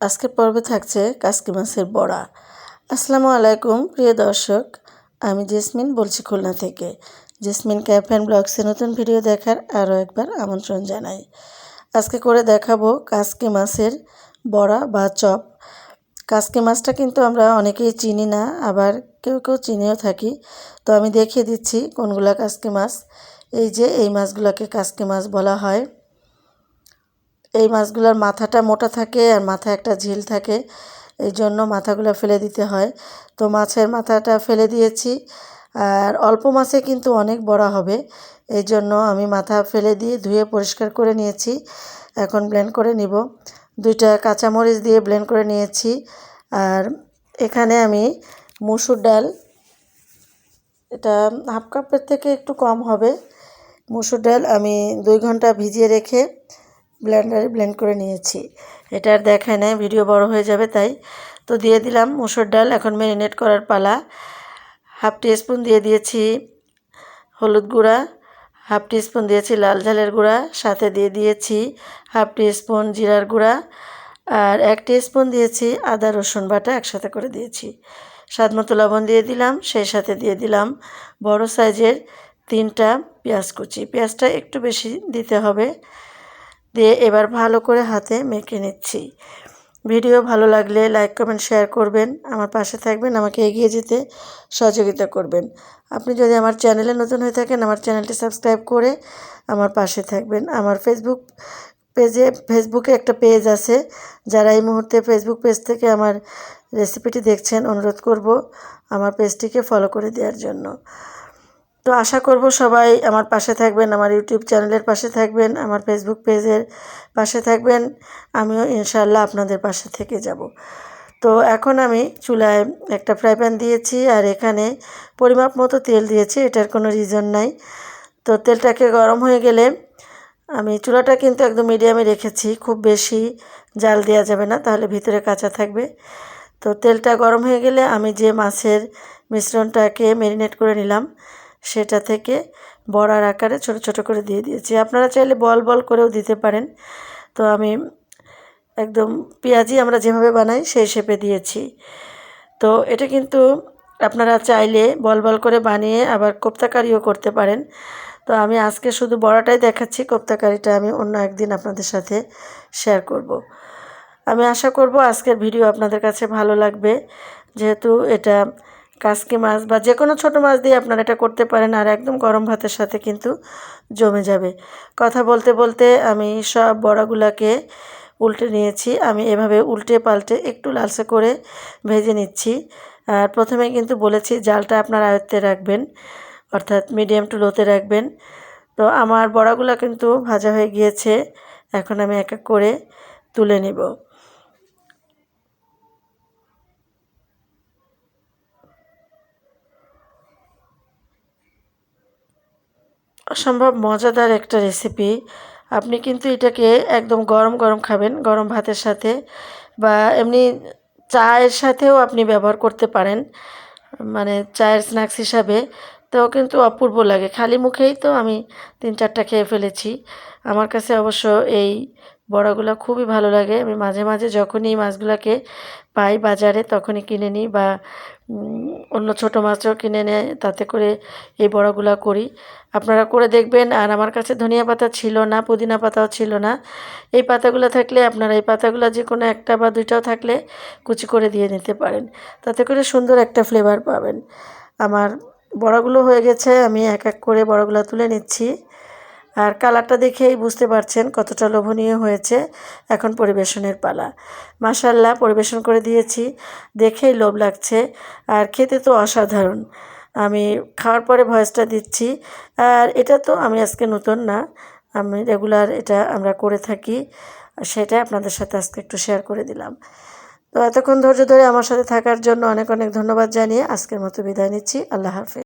আজকের পর্বে থাকছে কাসকি মাছের বড়া। আসসালামু আলাইকুম, প্রিয় দর্শক। আমি জেসমিন বলছি খুলনা থেকে। জেসমিন ক্যাফ অ্যান্ড ব্লগসে নতুন ভিডিও দেখার আরও একবার আমন্ত্রণ জানাই। আজকে করে দেখাবো কাসকি মাছের বড়া বা চপ। কাসকি মাছটা কিন্তু আমরা অনেকেই চিনি না, আবার কেউ কেউ চিনেও থাকি। তো আমি দেখিয়ে দিচ্ছি কোনগুলা কাসকি মাছ। এই যে এই মাছগুলোকে কাসকি মাছ বলা হয়। এই মাছগুলোর মাথাটা মোটা থাকে আর মাথায় একটা ঝিল থাকে। এই জন্য মাথাগুলো ফেলে দিতে হয়। তো মাছের মাথাটা ফেলে দিয়েছি। আর অল্প মাছে কিন্তু অনেক বড় হবে। এই জন্য আমি মাথা ফেলে দিয়ে ধুয়ে পরিষ্কার করে নিয়েছি। এখন ব্লেন্ড করে নিব। দুইটা কাঁচামরিচ দিয়ে ব্লেন্ড করে নিয়েছি। আর এখানে আমি মুসুর ডাল, এটা হাফ কাপের থেকে একটু কম হবে। মুসুর ডাল আমি দুই ঘণ্টা ভিজিয়ে রেখে ব্লেন্ডারে ব্লেন্ড করে নিয়েছি। এটা আর দেখায় নাই, ভিডিও বড় হয়ে যাবে তাই। তো দিয়ে দিলাম মুসুর ডাল, এখন ম্যারিনেট করার পালা। হাফ টি স্পুন দিয়ে দিয়েছি হলুদ গুঁড়া, হাফ টি স্পুন দিয়েছি লাল ঝালের গুঁড়া, সাথে দিয়ে দিয়েছি হাফ টি স্পুন জিরার গুঁড়া, আর এক স্পুন দিয়েছি আদা, রসুন বাটা একসাথে করে দিয়েছি। স্বাদ মতো লবণ দিয়ে দিলাম, সেই সাথে দিয়ে দিলাম বড় সাইজের তিনটা পেঁয়াজ কুচি। পেঁয়াজটা একটু বেশি দিতে হবে দিয়ে এবার ভালো করে হাতে মেখে নিচ্ছি। ভিডিও ভালো লাগলে লাইক, কমেন্ট, শেয়ার করবেন। আমার পাশে থাকবেন, আমাকে এগিয়ে যেতে সহযোগিতা করবেন। আপনি যদি আমার চ্যানেলে নতুন হয়ে থাকেন, আমার চ্যানেলটি সাবস্ক্রাইব করে আমার পাশে থাকবেন। আমার ফেসবুক পেজে ফেসবুকে একটা পেজ আছে। যারা এই মুহূর্তে ফেসবুক পেজ থেকে আমার রেসিপিটি দেখছেন, অনুরোধ করব আমার পেজটিকে ফলো করে দেওয়ার জন্য। তো আশা করব সবাই আমার পাশে থাকবেন, আমার ইউটিউব চ্যানেলের পাশে থাকবেন, আমার ফেসবুক পেজের পাশে থাকবেন। আমিও ইনশাল্লাহ আপনাদের পাশে থেকে যাব। তো এখন আমি চুলায় একটা ফ্রাই প্যান দিয়েছি আর এখানে পরিমাপ মতো তেল দিয়েছি, এটার কোনো রিজন নাই। তো তেলটাকে গরম হয়ে গেলে আমি চুলাটা কিন্তু একদম মিডিয়ামে রেখেছি, খুব বেশি জাল দেওয়া যাবে না, তাহলে ভিতরে কাঁচা থাকবে। তো তেলটা গরম হয়ে গেলে আমি যে মাছের মিশ্রণটাকে ম্যারিনেট করে নিলাম সেটা থেকে বড়ার আকারে ছোট ছোট করে দিয়ে দিয়েছি। আপনারা চাইলে বল বল করেও দিতে পারেন। তো আমি একদম পেঁয়াজি আমরা যেভাবে বানাই সেই শেপে দিয়েছি। তো এটা কিন্তু আপনারা চাইলে বল বল করে বানিয়ে আবার কোপ্তাকারিও করতে পারেন। তো আমি আজকে শুধু বড়াটাই দেখাচ্ছি, কোপ্তাকারিটা আমি অন্য একদিন আপনাদের সাথে শেয়ার করব। আমি আশা করব আজকের ভিডিও আপনাদের কাছে ভালো লাগবে। যেহেতু এটা কাসকি মাছ বা যে কোনো ছোটো মাছ দিয়ে আপনারা এটা করতে পারেন আর একদম গরম ভাতের সাথে কিন্তু জমে যাবে। কথা বলতে বলতে আমি সব বড়াগুলাকে উল্টে নিয়েছি। আমি এভাবে উল্টে পাল্টে একটু লালসে করে ভেজে নিচ্ছি। আর প্রথমে কিন্তু বলেছি জালটা আপনার আয়ত্তে রাখবেন, অর্থাৎ মিডিয়াম টু লোতে রাখবেন। তো আমার বড়াগুলো কিন্তু ভাজা হয়ে গিয়েছে। এখন আমি এক এক করে তুলে নিব। অসম্ভব মজাদার একটা রেসিপি আপনি কিন্তু এটাকে একদম গরম গরম খাবেন, গরম ভাতের সাথে বা এমনি চায়ের সাথেও আপনি ব্যবহার করতে পারেন মানে চায়ের স্ন্যাক্স হিসাবে। তো কিন্তু অপূর্ব লাগে। খালি মুখেই তো আমি তিন চারটা খেয়ে ফেলেছি। আমার কাছে অবশ্য এই বড়াগুলো খুবই ভালো লাগে। আমি মাঝে মাঝে যখনই মাছগুলোকে পাই বাজারে তখনই কিনে নিই বা অন্য ছোটো মাছও কিনে নেয়। তাতে করে এই বড়াগুলো করি। আপনারা করে দেখবেন। আর আমার কাছে ধনিয়া পাতা ছিল না, পুদিনা পাতাও ছিল না। এই পাতাগুলো থাকলে আপনারা এই পাতাগুলো যে কোনো একটা বা দুইটাও থাকলে কুচি করে দিয়ে নিতে পারেন। তাতে করে সুন্দর একটা ফ্লেভার পাবেন। আমার বড়াগুলো হয়ে গেছে। আমি এক এক করে বড়াগুলো তুলে নিচ্ছি। আর কালারটা দেখেই বুঝতে পারছেন কতটা লোভনীয় হয়েছে এখন পরিবেশনের পালা। মাসাল্লাহ পরিবেশন করে দিয়েছি। দেখেই লোভ লাগছে আর খেতে তো অসাধারণ। আমি খাওয়ার পরে ভয়েসটা দিচ্ছি। আর এটা তো আমি আজকে নতুন না, আমি রেগুলার এটা আমরা করে থাকি। সেটা আপনাদের সাথে আজকে একটু শেয়ার করে দিলাম। তো এতক্ষণ ধৈর্য ধরে আমার সাথে থাকার জন্য অনেক অনেক ধন্যবাদ জানিয়ে আজকের মতো বিদায় নিচ্ছি। আল্লাহ হাফিজ।